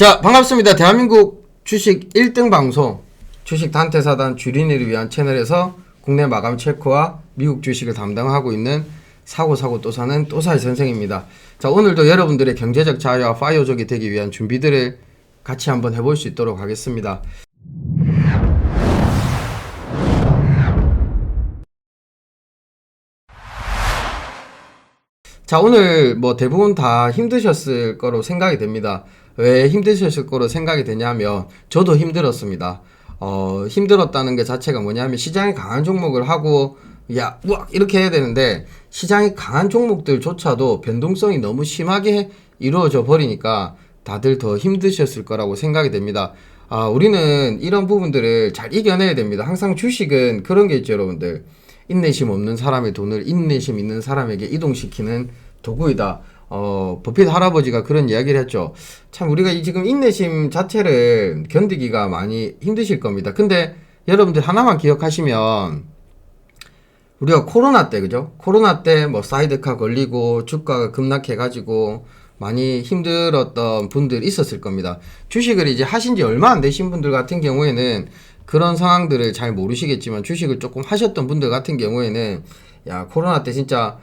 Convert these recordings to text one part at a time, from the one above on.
자, 반갑습니다. 대한민국 주식 1등 방송 주식 단태 사단 주린이를 위한 채널에서 국내 마감 체크와 미국 주식을 담당하고 있는 사고 사고 또 사는 또사의 선생입니다. 자, 오늘도 여러분들의 경제적 자유와 파이어족이 되기 위한 준비들을 같이 한번 해볼 수 있도록 하겠습니다. 자, 오늘 뭐 대부분 다 힘드셨을 거로 생각이 됩니다. 왜 힘드셨을 거로 생각이 되냐면, 저도 힘들었습니다. 어, 힘들었다는 게 자체가 뭐냐면, 시장이 강한 종목을 하고, 야, 우와, 이렇게 해야 되는데, 시장이 강한 종목들조차도 변동성이 너무 심하게 이루어져 버리니까, 다들 더 힘드셨을 거라고 생각이 됩니다. 아, 우리는 이런 부분들을 잘 이겨내야 됩니다. 항상 주식은 그런 게 있죠, 여러분들. 인내심 없는 사람의 돈을 인내심 있는 사람에게 이동시키는 도구이다. 어, 버핏 할아버지가 그런 이야기를 했죠. 참, 우리가 이 지금 인내심 자체를 견디기가 많이 힘드실 겁니다. 근데 여러분들 하나만 기억하시면, 우리가 코로나 때, 그죠? 코로나 때 뭐 사이드카 걸리고 주가가 급락해 가지고 많이 힘들었던 분들 있었을 겁니다. 주식을 이제 하신 지 얼마 안 되신 분들 같은 경우에는 그런 상황들을 잘 모르시겠지만 주식을 조금 하셨던 분들 같은 경우에는 야, 코로나 때 진짜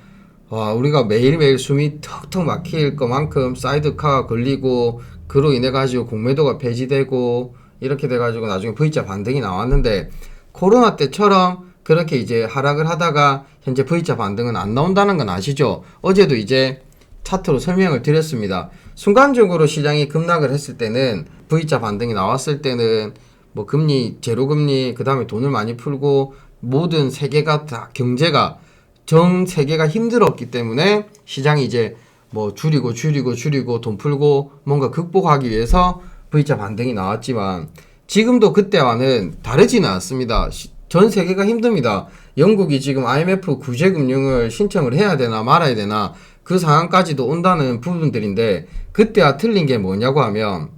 와, 우리가 매일매일 숨이 턱턱 막힐 것만큼 사이드카 걸리고 그로 인해 가지고 공매도가 폐지되고 이렇게 돼 가지고 나중에 V자 반등이 나왔는데 코로나 때처럼 그렇게 이제 하락을 하다가 현재 V자 반등은 안 나온다는 건 아시죠? 어제도 이제 차트로 설명을 드렸습니다. 순간적으로 시장이 급락을 했을 때는 V자 반등이 나왔을 때는 뭐 금리 제로 금리 그다음에 돈을 많이 풀고 모든 세계가 다 경제가 전 세계가 힘들었기 때문에 시장이 이제 뭐 줄이고 줄이고 줄이고 돈 풀고 뭔가 극복하기 위해서 V자 반등이 나왔지만 지금도 그때와는 다르지는 않습니다. 시- 전 세계가 힘듭니다. 영국이 지금 IMF 구제 금융을 신청을 해야 되나 말아야 되나 그 상황까지도 온다는 부분들인데 그때와 틀린 게 뭐냐고 하면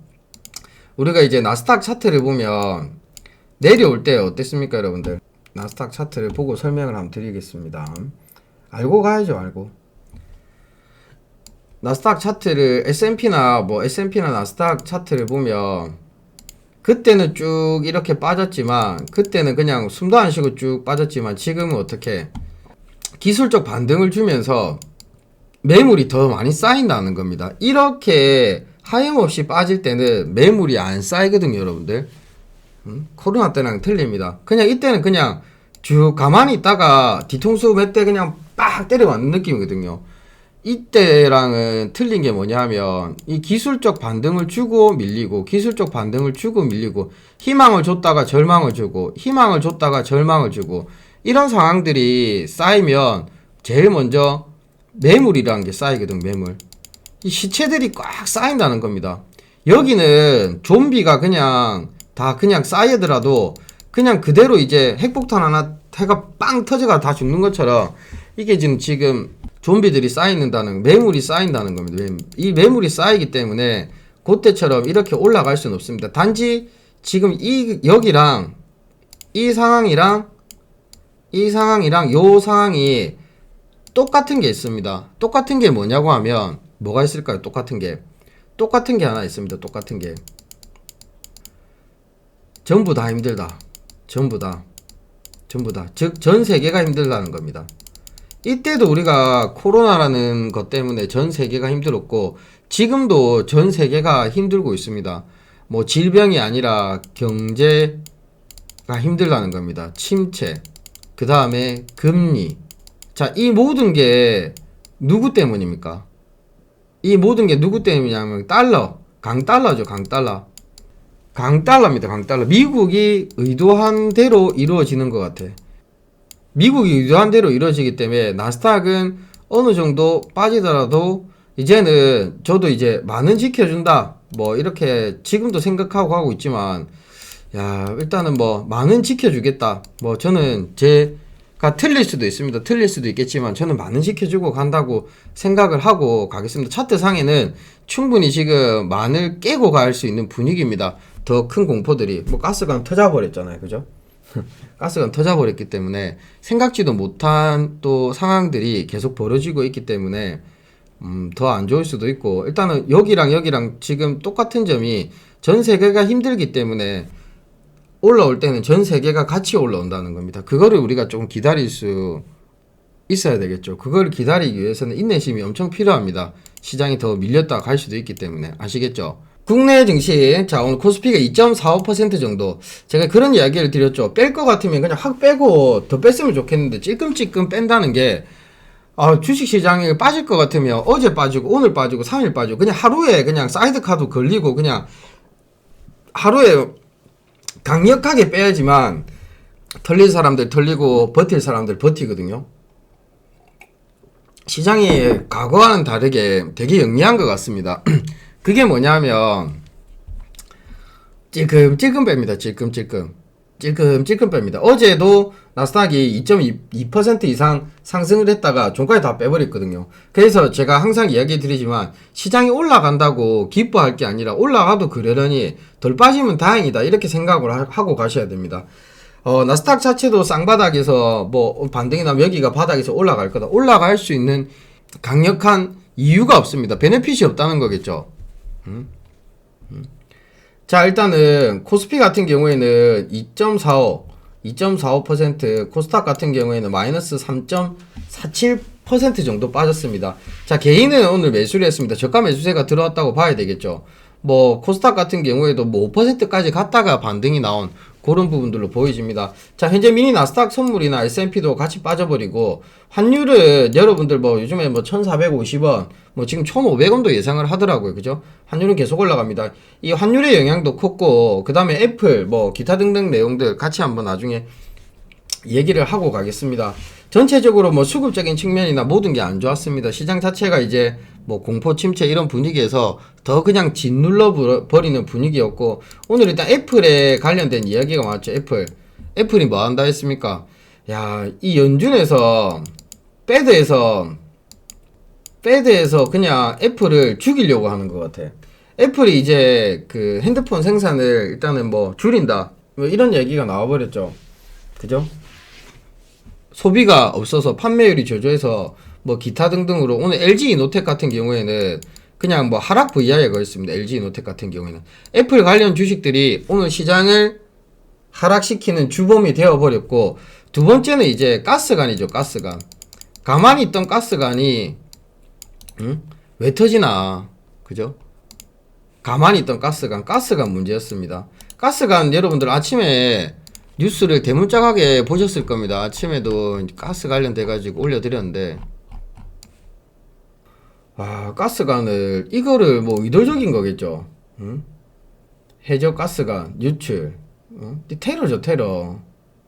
우리가 이제 나스닥 차트를 보면 내려올 때 어땠습니까, 여러분들? 나스닥 차트를 보고 설명을 한번 드리겠습니다. 알고 가야죠, 알고. 나스닥 차트를 S&P나 뭐 S&P나 나스닥 차트를 보면 그때는 쭉 이렇게 빠졌지만 그때는 그냥 숨도 안 쉬고 쭉 빠졌지만 지금은 어떻게 기술적 반등을 주면서 매물이 더 많이 쌓인다는 겁니다. 이렇게 하염없이 빠질 때는 매물이 안 쌓이거든요, 여러분들. 음? 코로나 때랑 틀립니다. 그냥 이때는 그냥 쭉 가만히 있다가 뒤통수 몇 대 그냥 빡 때려맞는 느낌이거든요. 이때랑은 틀린 게 뭐냐면 이 기술적 반등을 주고 밀리고 기술적 반등을 주고 밀리고 희망을 줬다가 절망을 주고 희망을 줬다가 절망을 주고 이런 상황들이 쌓이면 제일 먼저 매물이라는 게 쌓이거든 매물 이 시체들이 꽉 쌓인다는 겁니다 여기는 좀비가 그냥 다 그냥 쌓이더라도 그냥 그대로 이제 핵폭탄 하나 해가 빵 터져가 다 죽는 것처럼 이게 지금 지금 좀비들이 쌓이는다는 매물이 쌓인다는 겁니다. 이 매물이 쌓이기 때문에 그때처럼 이렇게 올라갈 수는 없습니다. 단지 지금 이 여기랑 이 상황이랑 이 상황이랑 요 상황이 똑같은 게 있습니다. 똑같은 게 뭐냐고 하면 뭐가 있을까요? 똑같은 게 똑같은 게 하나 있습니다. 똑같은 게 전부 다 힘들다. 전부 다. 전부 다. 즉, 전 세계가 힘들다는 겁니다. 이때도 우리가 코로나라는 것 때문에 전 세계가 힘들었고, 지금도 전 세계가 힘들고 있습니다. 뭐, 질병이 아니라 경제가 힘들다는 겁니다. 침체. 그 다음에 금리. 자, 이 모든 게 누구 때문입니까? 이 모든 게 누구 때문이냐면, 달러. 강달러죠, 강달러. 강달러입니다, 강달러. 미국이 의도한 대로 이루어지는 것 같아. 미국이 의도한 대로 이루어지기 때문에 나스닥은 어느 정도 빠지더라도 이제는 저도 이제 만은 지켜준다. 뭐 이렇게 지금도 생각하고 하고 있지만 야 일단은 뭐 만은 지켜주겠다. 뭐 저는 제가 틀릴 수도 있습니다. 틀릴 수도 있겠지만 저는 만은 지켜주고 간다고 생각을 하고 가겠습니다. 차트 상에는 충분히 지금 만을 깨고 갈 수 있는 분위기입니다. 더 큰 공포들이 뭐 가스관 터져버렸잖아요, 그죠? 가스가 터져버렸기 때문에 생각지도 못한 또 상황들이 계속 벌어지고 있기 때문에 음, 더 안 좋을 수도 있고 일단은 여기랑 여기랑 지금 똑같은 점이 전 세계가 힘들기 때문에 올라올 때는 전 세계가 같이 올라온다는 겁니다. 그거를 우리가 좀 기다릴 수 있어야 되겠죠. 그걸 기다리기 위해서는 인내심이 엄청 필요합니다. 시장이 더 밀렸다 갈 수도 있기 때문에 아시겠죠? 국내 증시 자 오늘 코스피가 2.45% 정도 제가 그런 이야기를 드렸죠. 뺄 것 같으면 그냥 확 빼고 더 뺐으면 좋겠는데 찔끔찔끔 뺀다는 게 아, 주식 시장에 빠질 것 같으면 어제 빠지고 오늘 빠지고 3일 빠지고 그냥 하루에 그냥 사이드 카드 걸리고 그냥 하루에 강력하게 빼야지만 털릴 사람들 털리고 버틸 사람들 버티거든요. 시장이 과거와는 다르게 되게 영리한 것 같습니다. 그게 뭐냐면 찔끔찔끔 뺍니다. 찔끔찔끔. 찔끔찔끔 뺍니다. 어제도 나스닥이 2.2% 이상 상승을 했다가 종가에 다 빼버렸거든요. 그래서 제가 항상 이야기 드리지만 시장이 올라간다고 기뻐할 게 아니라 올라가도 그러려니 덜 빠지면 다행이다. 이렇게 생각을 하- 하고 가셔야 됩니다. 어, 나스닥 자체도 쌍바닥에서 뭐 반등이 나면 여기가 바닥에서 올라갈 거다. 올라갈 수 있는 강력한 이유가 없습니다. 베네핏이 없다는 거겠죠. 음? 음. 자, 일단은 코스피 같은 경우에는 2.45, 2.45%, 코스닥 같은 경우에는 마이너스 3.47% 정도 빠졌습니다. 자, 개인은 오늘 매수를 했습니다. 저가 매수세가 들어왔다고 봐야 되겠죠. 뭐 코스닥 같은 경우에도 뭐 5%까지 갔다가 반등이 나온 그런 부분들로 보여집니다. 자, 현재 미니 나스닥 선물이나 S&P도 같이 빠져버리고 환율은 여러분들 뭐 요즘에 뭐 1,450원, 뭐 지금 1,500원도 예상을 하더라고요. 그죠? 환율은 계속 올라갑니다. 이 환율의 영향도 컸고 그다음에 애플 뭐 기타 등등 내용들 같이 한번 나중에 얘기를 하고 가겠습니다. 전체적으로 뭐 수급적인 측면이나 모든 게 안 좋았습니다. 시장 자체가 이제 뭐 공포 침체 이런 분위기에서 더 그냥 짓눌러 버- 버리는 분위기였고 오늘 일단 애플에 관련된 이야기가 많았죠. 애플. 애플이 뭐 한다 했습니까? 야, 이 연준에서 패드에서 패드에서 그냥 애플을 죽이려고 하는 것 같아. 애플이 이제 그 핸드폰 생산을 일단은 뭐 줄인다. 뭐 이런 얘기가 나와버렸죠. 그죠? 소비가 없어서 판매율이 저조해서 뭐 기타 등등으로 오늘 LG 이노텍 같은 경우에는 그냥 뭐 하락 VI에 걸렸습니다. LG 이노텍 같은 경우에는 애플 관련 주식들이 오늘 시장을 하락시키는 주범이 되어버렸고 두 번째는 이제 가스관이죠. 가스관. 가만히 있던 가스관이 응? 왜 터지나 그죠? 가만히 있던 가스관 가스관 문제였습니다. 가스관 여러분들 아침에 뉴스를 대문짝하게 보셨을 겁니다. 아침에도 가스 관련돼 가지고 올려드렸는데 아 가스관을 이거를 뭐 의도적인 거겠죠. 응? 해저 가스관 유출 응? 테러죠 테러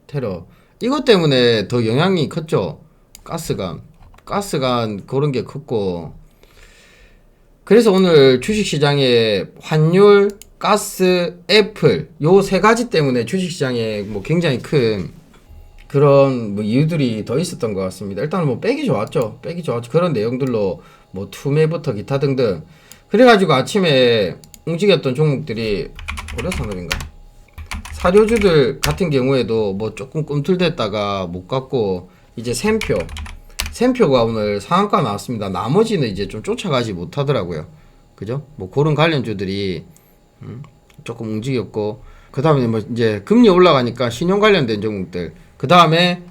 테러 이것 때문에 더 영향이 컸죠. 가스관 가스관 그런 게 컸고 그래서 오늘 주식시장에 환율, 가스, 애플 요 세 가지 때문에 주식시장에 뭐 굉장히 큰 그런 뭐 이유들이 더 있었던 것 같습니다. 일단은 뭐 빼기 좋았죠. 빼기 좋았죠. 그런 내용들로 뭐 투매부터 기타 등등 그래가지고 아침에 움직였던 종목들이 고려산업인가 사료주들 같은 경우에도 뭐 조금 꿈틀댔다가 못 갔고 이제 샘표 샘표가 오늘 상한가 나왔습니다. 나머지는 이제 좀 쫓아가지 못하더라고요. 그죠? 뭐 그런 관련주들이 음, 조금 움직였고 그 다음에 뭐 이제 금리 올라가니까 신용 관련된 종목들 그 다음에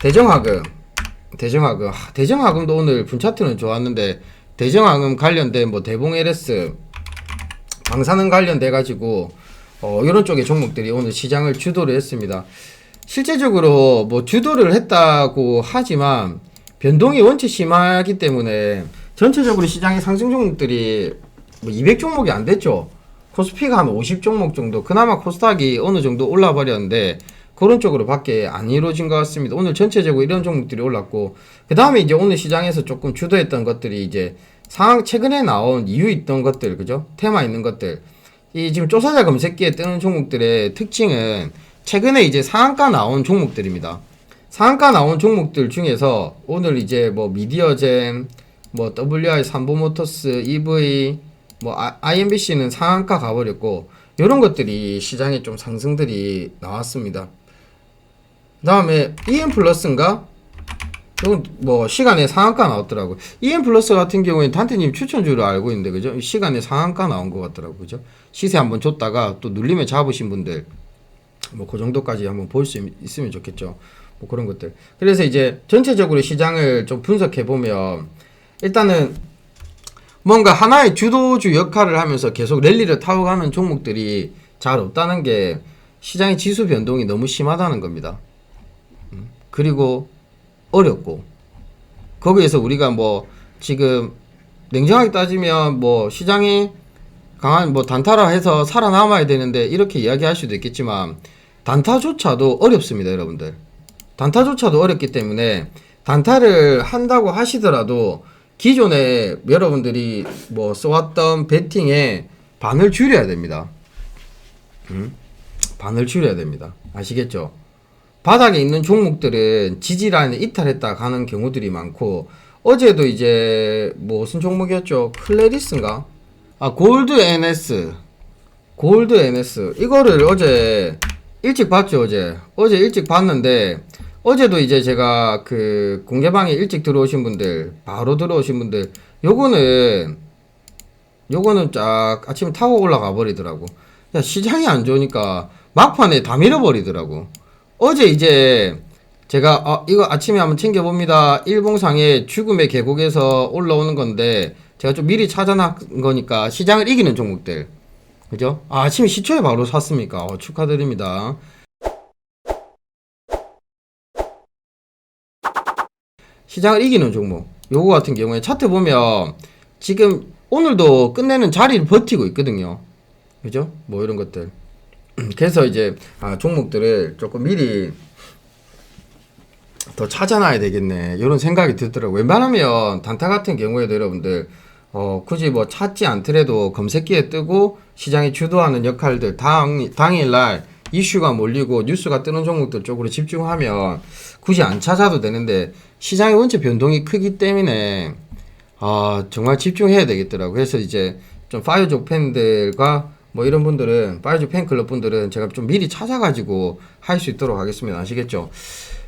대정화금 대정화금 하, 대정화금도 오늘 분차트는 좋았는데 대정화금 관련된 뭐 대봉 LS 방사능 관련돼 가지고 어 이런 쪽의 종목들이 오늘 시장을 주도를 했습니다. 실제적으로 뭐 주도를 했다고 하지만 변동이 원체 심하기 때문에 전체적으로 시장의 상승 종목들이 뭐 200종목이 안 됐죠. 코스피가 한 50종목 정도, 그나마 코스닥이 어느 정도 올라 버렸는데 그런 쪽으로 밖에 안 이루어진 것 같습니다. 오늘 전체적으로 이런 종목들이 올랐고 그 다음에 이제 오늘 시장에서 조금 주도했던 것들이 이제 상황 최근에 나온 이유 있던 것들, 그죠? 테마 있는 것들. 이 지금 조사자 검색기에 뜨는 종목들의 특징은 최근에 이제 상한가 나온 종목들입니다. 상한가 나온 종목들 중에서 오늘 이제 뭐 미디어젠, 뭐 WI 삼보모터스, EV, 뭐 아- IMBC는 상한가 가버렸고 이런 것들이 시장에 좀 상승들이 나왔습니다. 그 다음에 EM 플러스인가 이건 뭐 시간에 상한가 나왔더라고. EM 플러스 같은 경우에는 단테님 추천주로 알고 있는데 그죠? 시간에 상한가 나온 것 같더라고 그죠? 시세 한번 줬다가 또 눌리면 잡으신 분들 뭐 그 정도까지 한번 볼 수 있으면 좋겠죠. 뭐 그런 것들. 그래서 이제 전체적으로 시장을 좀 분석해 보면 일단은 뭔가 하나의 주도주 역할을 하면서 계속 랠리를 타고 가는 종목들이 잘 없다는 게 시장의 지수 변동이 너무 심하다는 겁니다. 음. 그리고 어렵고 거기에서 우리가 뭐 지금 냉정하게 따지면 뭐 시장이 강한 뭐 단타라 해서 살아남아야 되는데 이렇게 이야기할 수도 있겠지만 단타조차도 어렵습니다, 여러분들. 단타조차도 어렵기 때문에 단타를 한다고 하시더라도 기존에 여러분들이 뭐 써왔던 베팅의 반을 줄여야 됩니다. 음? 반을 줄여야 됩니다. 아시겠죠? 바닥에 있는 종목들은 지지라인에 이탈했다 가는 경우들이 많고 어제도 이제 뭐 무슨 종목이었죠? 클레리스인가? 아 골드 NS 골드 NS 이거를 어제 일찍 봤죠 어제 어제 일찍 봤는데 어제도 이제 제가 그 공개방에 일찍 들어오신 분들 바로 들어오신 분들 요거는 요거는 쫙 아침에 타고 올라가 버리더라고 야 시장이 안 좋으니까 막판에 다 밀어버리더라고 어제 이제 제가 어, 이거 아침에 한번 챙겨봅니다. 일봉상의 죽음의 계곡에서 올라오는 건데 제가 좀 미리 찾아놨 거니까 시장을 이기는 종목들. 그죠? 아, 아침에 시초에 바로 샀습니까? 어, 축하드립니다. 시장을 이기는 종목. 요거 같은 경우에 차트 보면 지금 오늘도 끝내는 자리를 버티고 있거든요. 그죠? 뭐 이런 것들. 그래서 이제 아, 종목들을 조금 미리 더 찾아놔야 되겠네 이런 생각이 들더라고요 웬만하면 단타 같은 경우에도 여러분들 어, 굳이 뭐 찾지 않더라도 검색기에 뜨고 시장이 주도하는 역할들 당, 당일날 이슈가 몰리고 뉴스가 뜨는 종목들 쪽으로 집중하면 굳이 안 찾아도 되는데 시장의 원체 변동이 크기 때문에 아 정말 집중해야 되겠더라고요. 그래서 이제 좀 파이어족 팬들과 뭐 이런 분들은 파이어족 팬클럽 분들은 제가 좀 미리 찾아가지고 할 수 있도록 하겠습니다. 아시겠죠?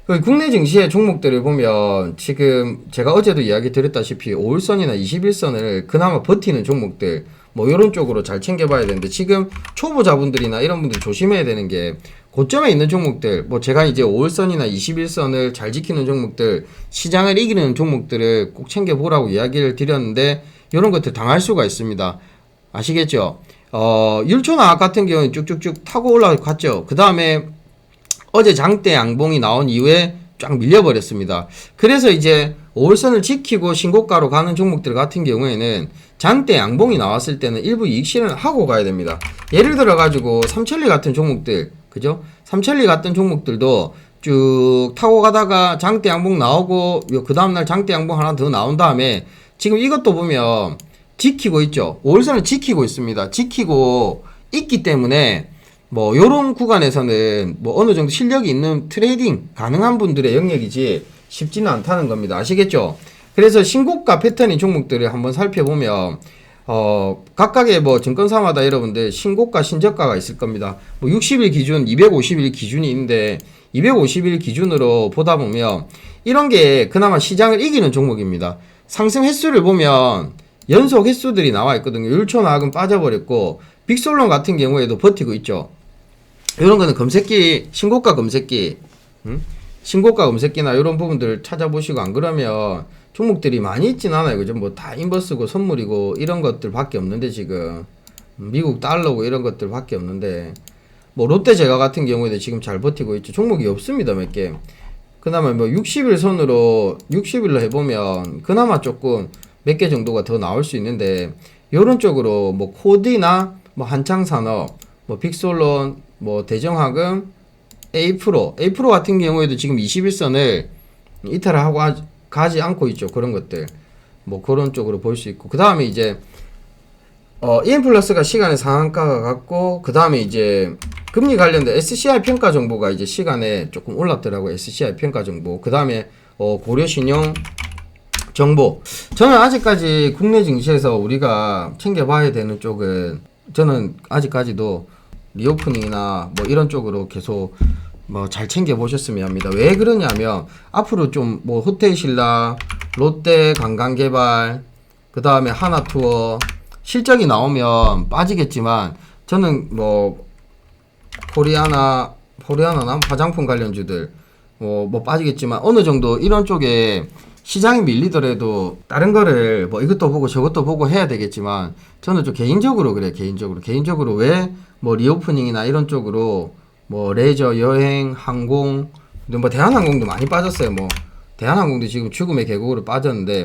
그 국내 증시의 종목들을 보면 지금 제가 어제도 이야기 드렸다시피 5일선이나 21선을 그나마 버티는 종목들 뭐 이런 쪽으로 잘 챙겨봐야 되는데 지금 초보자분들이나 이런 분들 조심해야 되는 게 고점에 있는 종목들 뭐 제가 이제 5일선이나 21선을 잘 지키는 종목들 시장을 이기는 종목들을 꼭 챙겨보라고 이야기를 드렸는데 이런 것들 당할 수가 있습니다 아시겠죠? 어, 율초나 같은 경우는 쭉쭉쭉 타고 올라갔죠. 그 다음에 어제 장대 양봉이 나온 이후에 쫙 밀려버렸습니다. 그래서 이제 5월선을 지키고 신고가로 가는 종목들 같은 경우에는 장대 양봉이 나왔을 때는 일부 이익 실현을 하고 가야 됩니다. 예를 들어 가지고 삼천리 같은 종목들, 그죠? 삼천리 같은 종목들도 쭉 타고 가다가 장대 양봉 나오고 그 다음날 장대 양봉 하나 더 나온 다음에 지금 이것도 보면 지키고 있죠. 5월선을 지키고 있습니다. 지키고 있기 때문에 뭐 요런 구간에서는 뭐 어느 정도 실력이 있는 트레이딩 가능한 분들의 영역이지 쉽지는 않다는 겁니다. 아시겠죠? 그래서 신고가 패턴인 종목들을 한번 살펴보면 어 각각의 뭐 증권사마다 여러분들 신고가 신저가가 있을 겁니다. 뭐 60일 기준, 250일 기준이 있는데 250일 기준으로 보다 보면 이런 게 그나마 시장을 이기는 종목입니다. 상승 횟수를 보면 연속 횟수들이 나와 있거든요. 율초나학은 빠져버렸고 빅솔론 같은 경우에도 버티고 있죠. 이런 거는 검색기 신고가 검색기 음? 신고가 검색기나 이런 부분들을 찾아보시고 안 그러면 종목들이 많이 있진 않아요. 그죠? 뭐 다 인버스고 선물이고 이런 것들밖에 없는데 지금. 미국 달러고 이런 것들밖에 없는데. 뭐 롯데 제가 같은 경우에도 지금 잘 버티고 있죠. 종목이 없습니다 몇 개. 그나마 뭐 60일 선으로 60일로 해보면 그나마 조금 몇 개 정도가 더 나올 수 있는데 이런 쪽으로 뭐 코디나 뭐 한창산업 뭐 빅솔론 뭐 대정학은 A 프로, A 프로 같은 경우에도 지금 21선을 이탈을 하고 가지 않고 있죠. 그런 것들. 뭐 그런 쪽으로 볼 수 있고. 그 다음에 이제 어, EM 플러스가 시간에 상한가가 같고, 그 다음에 이제 금리 관련된 SCI 평가 정보가 이제 시간에 조금 올랐더라고요. SCI 평가 정보. 그 다음에 어, 고려 신용 정보. 저는 아직까지 국내 증시에서 우리가 챙겨봐야 되는 쪽은 저는 아직까지도 리오프닝이나 뭐 이런 쪽으로 계속 뭐 잘 챙겨 보셨으면 합니다. 왜 그러냐면 앞으로 좀 뭐 호텔신라, 롯데 관광개발, 그 다음에 하나투어 실적이 나오면 빠지겠지만 저는 뭐 코리아나 코리아나나 화장품 관련주들 뭐, 뭐 빠지겠지만 어느 정도 이런 쪽에 시장이 밀리더라도 다른 거를 뭐 이것도 보고 저것도 보고 해야 되겠지만 저는 좀 개인적으로 그래 개인적으로 개인적으로 왜 뭐 리오프닝이나 이런 쪽으로 뭐 레저 여행 항공 뭐 대한항공도 많이 빠졌어요 뭐 대한항공도 지금 죽음의 계곡으로 빠졌는데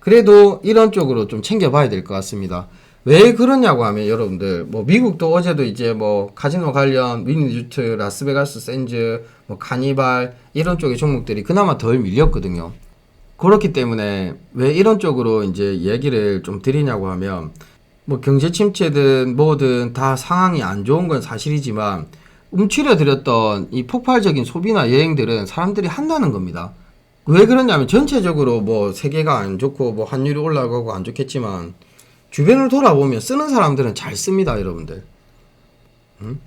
그래도 이런 쪽으로 좀 챙겨봐야 될 것 같습니다. 왜 그러냐고 하면 여러분들 뭐 미국도 어제도 이제 뭐 카지노 관련 위니주트, 라스베가스 샌즈, 뭐 카니발 이런 쪽의 종목들이 그나마 덜 밀렸거든요. 그렇기 때문에 왜 이런 쪽으로 이제 얘기를 좀 드리냐고 하면 뭐 경제 침체든 뭐든 다 상황이 안 좋은 건 사실이지만 움츠려들었던 이 폭발적인 소비나 여행들은 사람들이 한다는 겁니다. 왜 그러냐면 전체적으로 뭐 세계가 안 좋고 뭐 환율이 올라가고 안 좋겠지만 주변을 돌아보면 쓰는 사람들은 잘 씁니다, 여러분들. 음?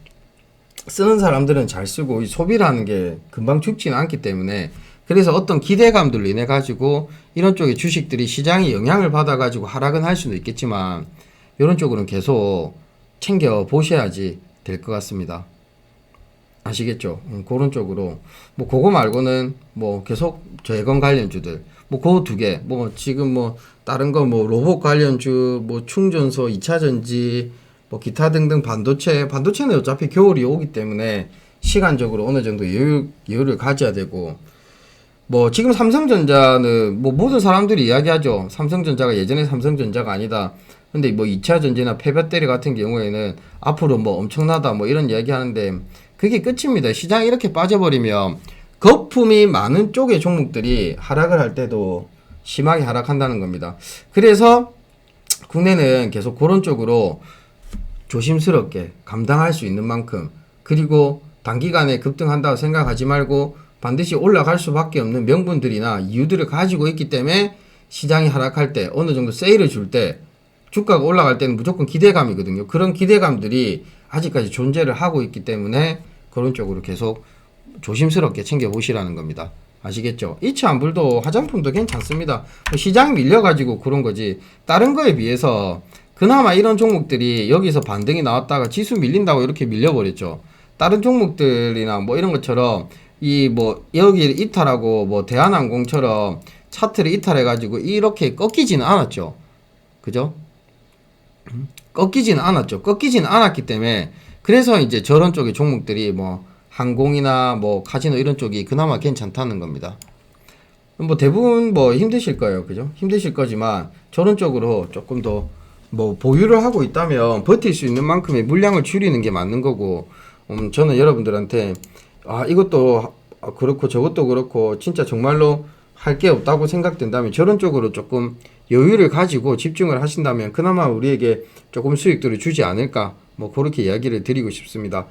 쓰는 사람들은 잘 쓰고 이 소비라는 게 금방 죽지는 않기 때문에 그래서 어떤 기대감들로 인해 가지고 이런 쪽의 주식들이 시장이 영향을 받아 가지고 하락은 할 수도 있겠지만 이런 쪽으로는 계속 챙겨 보셔야지 될 것 같습니다. 아시겠죠? 음, 그런 쪽으로 뭐 그거 말고는 뭐 계속 재건 관련주들 뭐 그 두 개 뭐 지금 뭐 다른 거 뭐 로봇 관련주 뭐 충전소 2차 전지 뭐 기타 등등 반도체 반도체는 어차피 겨울이 오기 때문에 시간적으로 어느 정도 여유 여유를 가져야 되고 뭐 지금 삼성전자는 뭐 모든 사람들이 이야기하죠. 삼성전자가 예전에 삼성전자가 아니다. 근데 뭐 2차 전지나 폐배터리 같은 경우에는 앞으로 뭐 엄청나다 뭐 이런 이야기 하는데 그게 끝입니다. 시장이 이렇게 빠져버리면 거품이 많은 쪽의 종목들이 하락을 할 때도 심하게 하락한다는 겁니다. 그래서 국내는 계속 그런 쪽으로 조심스럽게 감당할 수 있는 만큼 그리고 단기간에 급등한다고 생각하지 말고 반드시 올라갈 수밖에 없는 명분들이나 이유들을 가지고 있기 때문에 시장이 하락할 때 어느 정도 세일을 줄 때 주가가 올라갈 때는 무조건 기대감이거든요. 그런 기대감들이 아직까지 존재를 하고 있기 때문에 그런 쪽으로 계속 조심스럽게 챙겨 보시라는 겁니다. 아시겠죠? 이치 안불도 화장품도 괜찮습니다. 뭐 시장이 밀려가지고 그런 거지. 다른 거에 비해서 그나마 이런 종목들이 여기서 반등이 나왔다가 지수 밀린다고 이렇게 밀려버렸죠. 다른 종목들이나 뭐 이런 것처럼 이 뭐 여기 이탈하고 뭐 대한항공처럼 차트를 이탈해가지고 이렇게 꺾이지는 않았죠. 그죠? 음? 꺾이지는 않았죠. 꺾이지는 않았기 때문에 그래서 이제 저런 쪽의 종목들이 뭐 항공이나 뭐 카지노 이런 쪽이 그나마 괜찮다는 겁니다. 뭐 대부분 뭐 힘드실 거예요. 그죠? 힘드실 거지만 저런 쪽으로 조금 더 뭐 보유를 하고 있다면 버틸 수 있는 만큼의 물량을 줄이는 게 맞는 거고 음, 저는 여러분들한테 아 이것도 그렇고 저것도 그렇고 진짜 정말로 할 게 없다고 생각된다면 저런 쪽으로 조금 여유를 가지고 집중을 하신다면 그나마 우리에게 조금 수익들을 주지 않을까 뭐 그렇게 이야기를 드리고 싶습니다.